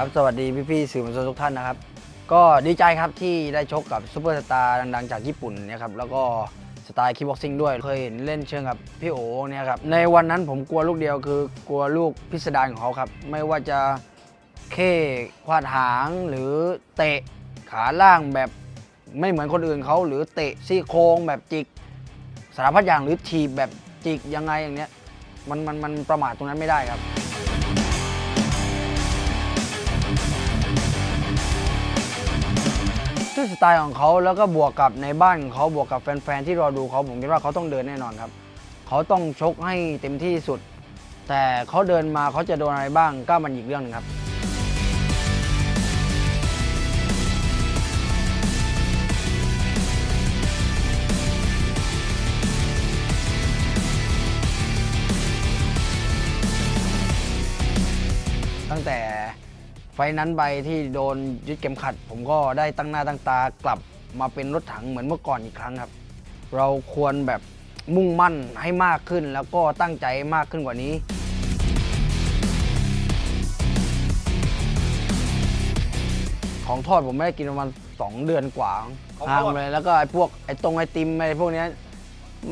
ครับสวัสดีพี่ๆสื่อมวลชนทุกท่านนะครับ ก็ดีใจครับที่ได้ชกกับซูเปอร์สตาร์ดังๆจากญี่ปุ่นเนะครับแล้วก็สไตล์คิกบ็อกซิ่งด้วยเคยเห็นเล่นเชิงกับพี่โอเนี่ยครับในวันนั้นผมกลัวลูกเดียวคือกลัวลูกพิสดารของเขาครับ ไม่ว่าจะเข้ควาดหางหรือเตะขาล่างแบบไม่เหมือนคนอื่นเขาหรือเตะซี่โครงแบบจิก สารพัดอย่างหรือถีบแบบจิกยังไงอย่างเนี้ยมันมันมันประมาทตรงนั้นไม่ได้ครับ สไตล์ของเขาแล้วก็บวกกับในบ้านของเขาบวกกับแฟนๆที่รอดูเขาผมคิดว่าเขาต้องเดินแน่นอนครับ เขาต้องชกให้เต็มที่สุด แต่เขาเดินมาเขาจะโดนอะไรบ้างก็มันอีกเรื่องหนึงครับตั้งแต่ ไฟนั้นไปที่โดนยึดเข็มขัด ผมก็ได้ตั้งหน้าตั้งตากลับมาเป็นรถถังเหมือนเมื่อก่อนอีกครั้งครับ เราควรแบบมุ่งมั่นให้มากขึ้นแล้วก็ตั้งใจมากขึ้นกว่านี้ ของทอดผมไม่ได้กินประมาณ2เดือนกว่าห่างเลยแล้วก็ไอ้พวกไอ้ตรงไอติมอะไรพวกนี้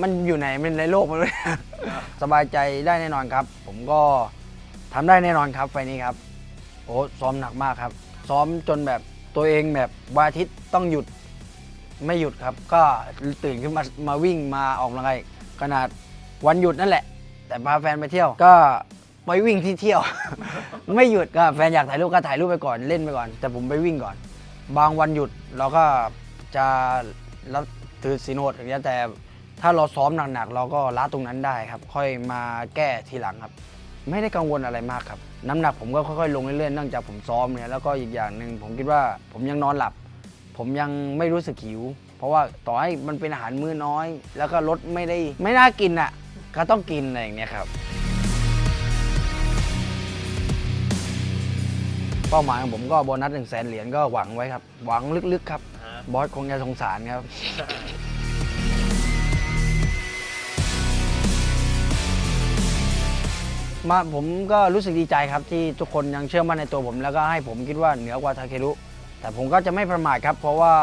มันอยู่ไหนมันในโลกมันเลยสบายใจได้แน่นอนครับ ผมก็ทำได้แน่นอนครับไฟนี้ครับ โอ้ซ้อมหนักมากครับ ซ้อมจนแบบตัวเองแบบวันอาทิตย์ต้องหยุดไม่หยุดครับ ก็ตื่นขึ้นมามาวิ่งมาออกกำลังกายขนาดวันหยุดนั่นแหละ แต่พาแฟนไปเที่ยว ก็ไปวิ่งที่เที่ยว ไม่หยุดก็แฟนอยากถ่ายรูปก็ถ่ายรูปไปก่อนเล่นไปก่อน แต่ผมไปวิ่งก่อน บางวันหยุดเราก็จะรับถือศีลอดอย่างเงี้ยแต่ถ้าเราซ้อมหนักๆเราก็ละตรงนั้นได้ครับ ค่อยมาแก้ทีหลังครับ ไม่ได้กังวลอะไรมากครับ น้ำหนักผมก็ค่อยๆลงเรื่อยๆเนื่องจากผมซ้อมเนี่ยแล้วก็อีกอย่างหนึ่งผมคิดว่าผมยังนอนหลับ ผมยังไม่รู้สึกหิว เพราะว่าต่อให้มันเป็นอาหารมื้อน้อย แล้วก็รสไม่ได้ไม่น่ากินอะ ก็ต้องกินอะไรอย่างเงี้ยครับ เป้าหมายของผมก็โบนัสหนึ่งแสนเหรียญก็หวังไว้ครับ หวังลึกๆครับ บอสคงจะสงสารครับ มาผมก็รู้สึกดีใจครับที่ทุกคนยังเชื่อมั่นในตัวผม แล้วก็ให้ผมคิดว่าเหนือกว่าทาเครุแต่ผมก็จะไม่ประมาทครับ เพราะว่า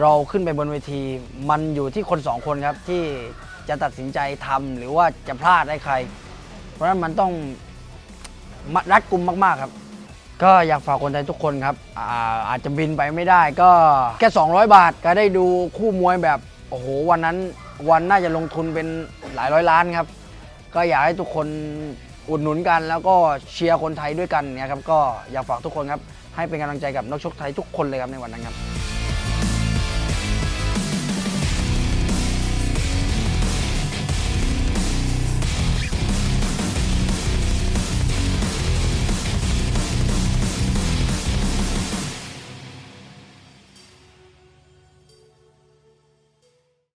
เราขึ้นไปบนเวที มันอยู่ที่คนสองคนครับที่จะตัดสินใจทำหรือว่าจะพลาดได้ใคร เพราะฉะนั้นมันต้องมัดรัดกุมมาก ๆครับ ก็อยากฝากคนไทยทุกคนครับอาอาจจะบินไปไม่ได้ก็แค่ 200 บาทก็ได้ดูคู่มวยแบบโอ้โหวันนั้นวันน่าจะลงทุนเป็นหลายร้อยล้านครับ ก็อยากให้ทุกคนอุดหนุนกัน แล้วก็เชียร์คนไทยด้วยกันเนี่ยครับก็อยากฝากทุกคนครับให้เป็นกำลังใจกับนักชกไทยทุกคนเลยครับในวันนั้นครับ